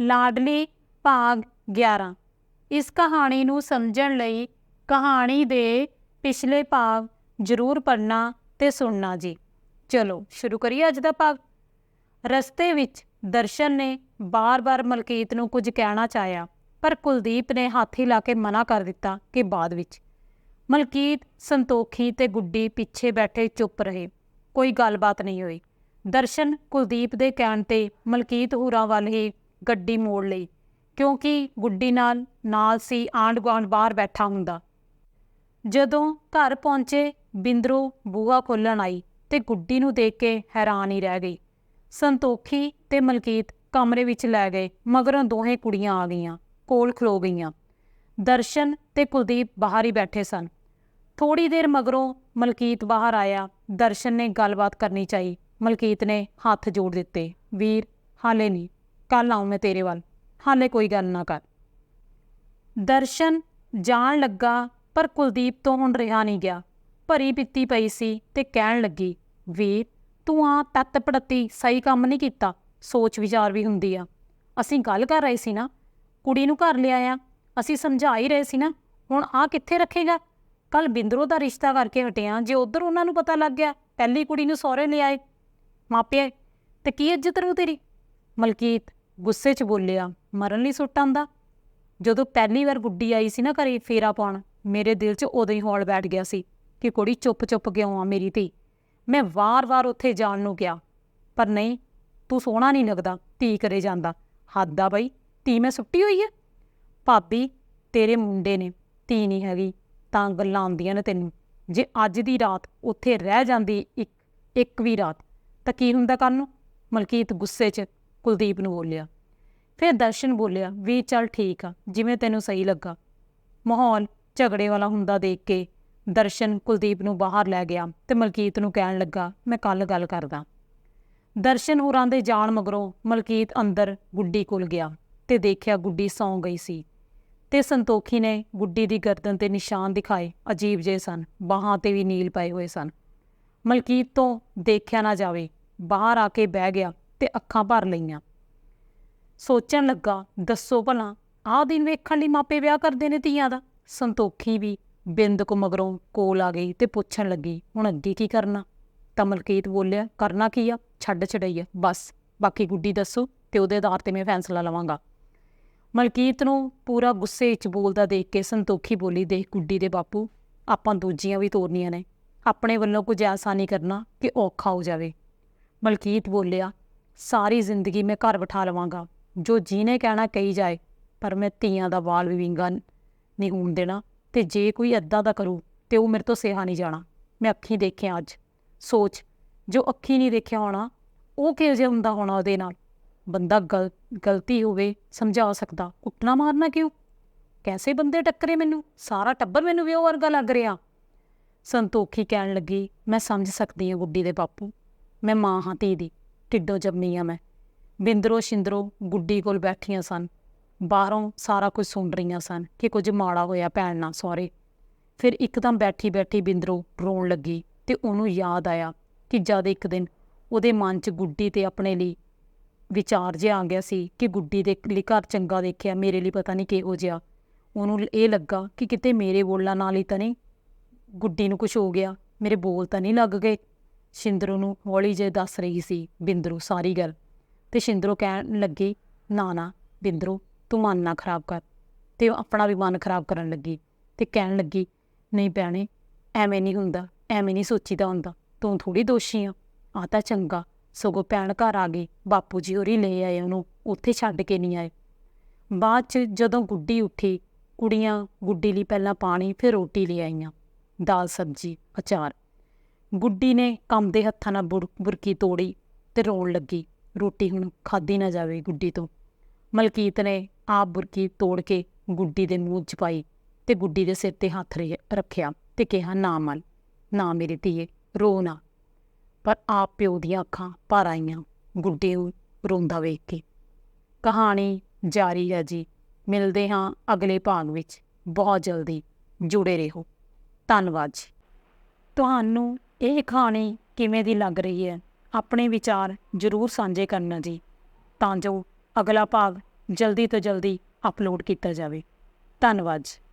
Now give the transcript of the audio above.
ਲਾਡਲੀ ਭਾਗ 11 ਇਸ ਕਹਾਣੀ ਨੂੰ ਸਮਝਣ ਲਈ ਕਹਾਣੀ ਦੇ ਪਿਛਲੇ ਭਾਗ ਜ਼ਰੂਰ ਪੜ੍ਹਨਾ ਤੇ ਸੁਣਨਾ ਜੀ। ਚਲੋ, ਸ਼ੁਰੂ ਕਰੀਏ ਅੱਜ ਦਾ ਭਾਗ। ਰਸਤੇ ਵਿੱਚ ਦਰਸ਼ਨ ਨੇ ਬਾਰ-ਬਾਰ ਮਲਕੀਤ ਨੂੰ ਕੁਝ ਕਹਿਣਾ ਚਾਹਿਆ, ਪਰ ਕੁਲਦੀਪ ਨੇ ਹੱਥ ਹਿਲਾ ਕੇ ਮਨਾ ਕਰ ਦਿੱਤਾ ਕਿ ਬਾਅਦ ਵਿੱਚ। ਮਲਕੀਤ ਸੰਤੋਖੀ ਤੇ ਗੁੱਡੀ ਪਿੱਛੇ ਬੈਠੇ ਚੁੱਪ ਰਹੇ, ਕੋਈ ਗੱਲਬਾਤ ਨਹੀਂ ਹੋਈ। ਦਰਸ਼ਨ ਕੁਲਦੀਪ ਦੇ ਕਹਿਣ ਤੇ ਮਲਕੀਤ ਹੁਰਾਂ ਵੱਲ ਹੀ ਗੱਡੀ ਮੋੜ ਲਈ, ਕਿਉਂਕਿ ਗੁੱਡੀ ਨਾਲ ਨਾਲ ਸੀ ਆਂਢ ਗੁਆਂਢ ਬਾਹਰ ਬੈਠਾ ਹੁੰਦਾ। ਜਦੋਂ ਘਰ ਪਹੁੰਚੇ, ਬਿੰਦਰੋ ਬੂਹਾ ਖੋਲਣ ਆਈ ਤੇ ਗੁੱਡੀ ਨੂੰ ਦੇਖ ਕੇ ਹੈਰਾਨ ਹੀ ਰਹਿ ਗਈ। ਸੰਤੋਖੀ ਤੇ ਮਲਕੀਤ ਕਮਰੇ ਵਿੱਚ ਲੈ ਗਏ, ਮਗਰੋਂ ਦੋਹੇ ਕੁੜੀਆਂ ਆ ਗਈਆਂ, ਕੋਲ ਖਲੋ ਗਈਆਂ। ਦਰਸ਼ਨ ਤੇ ਕੁਲਦੀਪ ਬਾਹਰ ਹੀ ਬੈਠੇ ਸਨ। ਥੋੜੀ ਦੇਰ ਮਗਰੋਂ ਮਲਕੀਤ ਬਾਹਰ ਆਇਆ, ਦਰਸ਼ਨ ਨੇ ਗੱਲਬਾਤ ਕਰਨੀ ਚਾਹੀ। ਮਲਕੀਤ ਨੇ ਹੱਥ ਜੋੜ ਦਿੱਤੇ, ਵੀਰ, ਹਾਲੇ ਨਹੀਂ। ਕੱਲ ਆਉਂ ਮੈਂ ਤੇਰੇ ਵੱਲ। ਹਾਲੇ ਕੋਈ ਗੱਲ ਨਾ ਕਰ। ਦਰਸ਼ਨ ਜਾਣ ਲੱਗਾ, ਪਰ ਕੁਲਦੀਪ ਤੋਂ ਹੁਣ ਰਿਹਾ ਨਹੀਂ ਗਿਆ। ਭਰੀ ਪਿੱਤੀ ਪਈ ਸੀ ਤੇ ਕਹਿਣ ਲੱਗੀ, ਵੀਰ, ਤੂੰ ਆ ਤੱਤ ਪੜਤੀ ਸਹੀ ਕੰਮ ਨਹੀਂ ਕੀਤਾ। ਸੋਚ ਵਿਚਾਰ ਵੀ ਹੁੰਦੀ ਆ। ਅਸੀਂ ਗੱਲ ਕਰ ਰਹੇ ਸੀ ਨਾ। ਕੁੜੀ ਨੂੰ ਘਰ ਲਿਆਇਆ। ਅਸੀਂ ਸਮਝਾ ਹੀ ਰਹੇ ਸੀ ਨਾ। ਹੁਣ ਆ ਕਿੱਥੇ ਰੱਖੇਗਾ? ਕੱਲ ਬਿੰਦਰੋ ਦਾ ਰਿਸ਼ਤਾ ਕਰਕੇ ਹਟਿਆ। ਜੇ ਉਧਰ ਉਹਨਾਂ ਨੂੰ ਪਤਾ ਲੱਗ ਗਿਆ, ਪਹਿਲੀ ਕੁੜੀ ਨੂੰ ਸਹੁਰੇ ਲਿਆਏ। ਮਾਪੇ ਤੇ ਕੀ ਇੱਜ਼ਤ ਰੂ ਤੇਰੀ? ਮਲਕੀਤ ਗੁੱਸੇ 'ਚ ਬੋਲਿਆ, ਮਰਨ ਲਈ ਸੁੱਟ ਆਂਦਾ? ਜਦੋਂ ਪਹਿਲੀ ਵਾਰ ਗੁੱਡੀ ਆਈ ਸੀ ਨਾ ਘਰੇ ਫੇਰਾ ਪਾਉਣ, ਮੇਰੇ ਦਿਲ 'ਚ ਉਦੋਂ ਹੀ ਹੌਲ ਬੈਠ ਗਿਆ ਸੀ ਕਿ ਕੁੜੀ ਚੁੱਪ-ਚੁੱਪ ਕਿਉਂ ਆ ਮੇਰੀ ਧੀ। ਮੈਂ ਵਾਰ-ਵਾਰ ਉੱਥੇ ਜਾਣ ਨੂੰ ਗਿਆ ਪਰ ਨਹੀਂ, ਤੂੰ ਸੋਹਣਾ ਨਹੀਂ ਲੱਗਦਾ, ਧੀ ਕਰੇ ਜਾਂਦਾ। ਹੱਦ ਆ ਬਈ, ਧੀ ਮੈਂ ਸੁੱਟੀ ਹੋਈ ਹੈ ਭਾਬੀ, ਤੇਰੇ ਮੁੰਡੇ ਨੇ, ਧੀ ਨਹੀਂ ਹੈਗੀ, ਤਾਂ ਗੱਲਾਂ ਆਉਂਦੀਆਂ ਨੇ ਤੈਨੂੰ। ਜੇ ਅੱਜ ਦੀ ਰਾਤ ਉੱਥੇ ਰਹਿ ਜਾਂਦੀ ਇੱਕ ਇੱਕ ਵੀ ਰਾਤ, ਤਾਂ ਕੀ ਹੁੰਦਾ ਕਰਨ ਨੂੰ? ਮਲਕੀਤ ਗੁੱਸੇ 'ਚ ਕੁਲਦੀਪ ਨੂੰ ਬੋਲਿਆ। ਫਿਰ ਦਰਸ਼ਨ ਬੋਲਿਆ, ਵੀ ਚੱਲ ਠੀਕ ਆ, ਜਿਵੇਂ ਤੈਨੂੰ ਸਹੀ ਲੱਗਾ। ਮਾਹੌਲ ਝਗੜੇ ਵਾਲਾ ਹੁੰਦਾ ਦੇਖ ਕੇ ਦਰਸ਼ਨ ਕੁਲਦੀਪ ਨੂੰ ਬਾਹਰ ਲੈ ਗਿਆ ਤੇ ਮਲਕੀਤ ਨੂੰ ਕਹਿਣ ਲੱਗਾ, ਮੈਂ ਕੱਲ ਗੱਲ ਕਰਦਾ। ਦਰਸ਼ਨ ਹੋਰਾਂ ਦੇ ਜਾਣ ਮਗਰੋਂ ਮਲਕੀਤ ਅੰਦਰ ਗੁੱਡੀ ਕੋਲ ਗਿਆ ਤੇ ਦੇਖਿਆ ਗੁੱਡੀ ਸੌਂ ਗਈ ਸੀ ਤੇ ਸੰਤੋਖੀ ਨੇ ਗੁੱਡੀ ਦੀ ਗਰਦਨ ਤੇ ਨਿਸ਼ਾਨ ਦਿਖਾਏ, ਅਜੀਬ ਜੇ ਸਨ, ਬਾਹਾਂ ਤੇ ਵੀ ਨੀਲ ਪਏ ਹੋਏ ਸਨ। ਮਲਕੀਤ ਤੋਂ ਦੇਖਿਆ ਨਾ ਜਾਵੇ, ਬਾਹਰ ਆ ਕੇ ਬਹਿ ਗਿਆ ਤੇ ਅੱਖਾਂ ਭਰ ਲਈਆਂ। ਸੋਚਣ ਲੱਗਾ, ਦੱਸੋ ਭਲਾ, ਆਹ ਦਿਨ ਵੇਖਣ ਲਈ ਮਾਪੇ ਵਿਆਹ ਕਰਦੇ ਨੇ ਧੀਆਂ ਦਾ? ਸੰਤੋਖੀ ਵੀ ਬਿੰਦ ਕੋ ਮਗਰੋਂ ਕੋਲ ਆ ਗਈ ਤੇ ਪੁੱਛਣ ਲੱਗੀ, ਹੁਣ ਅੱਗੇ ਕੀ ਕਰਨਾ? ਤਾਂ ਮਲਕੀਤ ਬੋਲਿਆ, ਕਰਨਾ ਕੀ ਆ? ਛੱਡ ਛੜਈਆ ਬਸ। ਬਾਕੀ ਗੁੱਡੀ ਦੱਸੋ ਤੇ ਉਹਦੇ ਆਧਾਰ ਤੇ ਮੈਂ ਫੈਸਲਾ ਲਵਾਂਗਾ। ਮਲਕੀਤ ਨੂੰ ਪੂਰਾ ਗੁੱਸੇ ਵਿੱਚ ਬੋਲਦਾ ਦੇਖ ਕੇ ਸੰਤੋਖੀ ਬੋਲੀ, ਦੇਖ ਗੁੱਡੀ ਦੇ ਬਾਪੂ, ਆਪਾਂ ਦੂਜੀਆਂ ਵੀ ਤੋਰਨੀਆਂ ਨੇ। ਆਪਣੇ ਵੱਲੋਂ ਕੁਝ ਐਸਾ ਨਹੀਂ ਕਰਨਾ ਕਿ ਔਖਾ ਹੋ ਜਾਵੇ। ਮਲਕੀਤ ਬੋਲਿਆ ਸਾਰੀ ਜ਼ਿੰਦਗੀ ਮੈਂ ਘਰ ਬਿਠਾ ਲਵਾਂਗਾ। ਜੋ ਜੀਨੇ ਕਹਿਣਾ ਕਹੀ ਜਾਏ, ਪਰ ਮੈਂ ਧੀਆਂ ਦਾ ਵਾਲ ਵੀ ਵਿੰਗਾ ਨਹੀਂ ਹੋਣ ਦੇਣਾ ਤੇ ਜੇ ਕੋਈ ਅੱਦਾਂ ਦਾ ਕਰੂ ਤੇ ਉਹ ਮੇਰੇ ਤੋਂ ਸਿਹਾ ਨਹੀਂ ਜਾਣਾ। ਮੈਂ ਅੱਖੀਂ ਦੇਖਿਆ ਅੱਜ। ਸੋਚ, ਜੋ ਅੱਖੀਂ ਨਹੀਂ ਦੇਖਿਆ ਹੋਣਾ, ਉਹ ਕਿਹੋ ਜਿਹਾ ਹੁੰਦਾ ਹੋਣਾ ਉਹਦੇ ਨਾਲ? ਬੰਦਾ ਗਲ, ਗਲਤੀ ਹੋਵੇ, ਸਮਝਾ ਸਕਦਾ। ਕੁੱਟਣਾ ਮਾਰਨਾ ਕਿਉਂ? ਕੈਸੇ ਬੰਦੇ ਟੱਕਰੇ ਮੈਨੂੰ? ਸਾਰਾ ਟੱਬਰ ਮੈਨੂੰ ਵੀ ਉਹ ਵਰਗਾ ਲੱਗ ਰਿਹਾ। ਸੰਤੋਖੀ ਕਹਿਣ ਲੱਗੀ, ਮੈਂ ਸਮਝ ਸਕਦੀ ਹਾਂ ਗੁੱਡੀ ਦੇ ਬਾਪੂ। ਮੈਂ ਮਾਂ ਹਾਂ ਧੀ ਦੀ। ਢਿੱਡੋਂ ਜੰਮੀ ਆ ਮੈਂ। ਬਿੰਦਰੋ ਸ਼ਿੰਦਰੋ ਗੁੱਡੀ ਕੋਲ ਬੈਠੀਆਂ ਸਨ। ਬਾਹਰੋਂ ਸਾਰਾ ਕੁਝ ਸੁਣ ਰਹੀਆਂ ਸਨ ਕਿ ਕੁਝ ਮਾੜਾ ਹੋਇਆ ਭੈਣ ਨਾਲ, ਸਹੁਰੇ। ਫਿਰ ਇੱਕਦਮ ਬੈਠੀ ਬੈਠੀ ਬਿੰਦਰੋ ਰੋਣ ਲੱਗੀ ਤੇ ਉਹਨੂੰ ਯਾਦ ਆਇਆ ਕਿ ਜਦ ਇੱਕ ਦਿਨ ਉਹਦੇ ਮਨ 'ਚ ਗੁੱਡੀ ਤੇ ਆਪਣੇ ਲਈ ਵਿਚਾਰ ਜਿਹਾ ਆ ਗਿਆ ਸੀ ਕਿ ਗੁੱਡੀ ਦੇ ਲਈ ਘਰ ਚੰਗਾ ਦੇਖਿਆ, ਮੇਰੇ ਲਈ ਪਤਾ ਨਹੀਂ ਕਿਹੋ ਜਿਹਾ। ਉਹਨੂੰ ਇਹ ਲੱਗਾ ਕਿ ਕਿਤੇ ਮੇਰੇ ਬੋਲਾਂ ਨਾਲ ਹੀ ਤਾਂ ਨਹੀਂ। ਗੁੱਡੀ ਨੂੰ ਕੁਝ ਹੋ ਗਿਆ, ਮੇਰੇ ਬੋਲ ਤਾਂ ਨਹੀਂ ਲੱਗ ਗਏ। ਸ਼ਿੰਦਰੋ ਨੂੰ ਹੌਲੀ ਜੇ ਦੱਸ ਰਹੀ ਸੀ, ਬਿੰਦਰੂ ਸਾਰੀ ਗੱਲ। ਤੇ ਸ਼ਿੰਦਰੋ ਕਹਿਣ ਲੱਗੀ, ਨਾ ਨਾ, ਬਿੰਦਰੂ, ਤੂੰ ਮਨ ਨਾ ਖਰਾਬ ਕਰ। ਤੇ ਉਹ ਆਪਣਾ ਵੀ ਮਨ ਖਰਾਬ ਕਰਨ ਲੱਗੀ ਤੇ ਕਹਿਣ ਲੱਗੀ, ਨਹੀਂ ਭੈਣੇ, ਐਵੇਂ ਨਹੀਂ ਹੁੰਦਾ, ਐਵੇਂ ਨਹੀਂ ਸੋਚੀਦਾ ਹੁੰਦਾ। ਤੂੰ ਥੋੜੀ ਦੋਸ਼ੀ ਆ। ਆ ਤਾਂ ਚੰਗਾ, ਸਗੋਂ ਭੈਣ ਘਰ ਆ ਗਈ। ਬਾਪੂ ਜੀ ਹੋਰੀ ਲੈ ਆਏ ਉਹਨੂੰ, ਉੱਥੇ ਛੱਡ ਕੇ ਨਹੀਂ ਆਏ। ਬਾਅਦ ਚ ਜਦੋਂ ਗੁੱਡੀ ਉੱਠੀ, ਕੁੜੀਆਂ ਗੁੱਡੀ ਲਈ ਪਹਿਲਾਂ ਪਾਣੀ, ਫਿਰ ਰੋਟੀ ਲੈ ਆਈਆਂ। ਦਾਲ, ਸਬਜੀ, ਅਚਾਰ। ਗੁੱਡੀ ਨੇ ਕੰਮ ਦੇ ਹੱਥਾਂ ਨਾਲ ਬੁਰ, ਬੁਰਕੀ ਤੋੜੀ ਤੇ ਰੋਣ ਲੱਗੀ। ਰੋਟੀ ਹੁਣ ਖਾਦੀ ਨਾ ਜਾਵੇ ਗੁੱਡੀ ਤੋਂ। ਮਲਕੀਤ ਨੇ ਆਪ ਬੁਰਕੀ ਤੋੜ ਕੇ ਗੁੱਡੀ ਦੇ ਮੂੰਹ 'ਚ ਪਾਈ ਤੇ ਗੁੱਡੀ ਦੇ ਸਿਰ ਤੇ ਹੱਥ ਰੱਖਿਆ ਤੇ ਕਿਹਾ, ਨਾ ਮਲ ਨਾ ਮੇਰੀ ਧੀਏ, ਰੋ ਨਾ। ਪਰ ਆਪ ਪਿਓ ਦੀਆਂ ਅੱਖਾਂ ਭਰ ਆਈਆਂ, ਗੁੱਡੀ ਰੋਂਦਾ ਵੇਖ ਕੇ। ਕਹਾਣੀ ਜਾਰੀ ਹੈ ਜੀ। ਮਿਲਦੇ ਹਾਂ ਅਗਲੇ ਭਾਗ ਵਿੱਚ। ਬਹੁਤ ਜਲਦੀ ਜੁੜੇ ਰਹੋ। ਧੰਨਵਾਦ ਜੀ। ਤੁਹਾਨੂੰ ਇਹ ਕਹਾਣੀ ਕਿਵੇਂ ਦੀ ਲੱਗ ਰਹੀ ਹੈ? ਆਪਣੇ ਵਿਚਾਰ ਜ਼ਰੂਰ ਸਾਂਝੇ ਕਰਨਾ ਜੀ। ਤਾਂ ਜੋ ਅਗਲਾ ਭਾਗ ਜਲਦੀ ਤੋਂ ਜਲਦੀ ਅਪਲੋਡ ਕੀਤਾ ਜਾਵੇ। ਧੰਨਵਾਦ ਜੀ।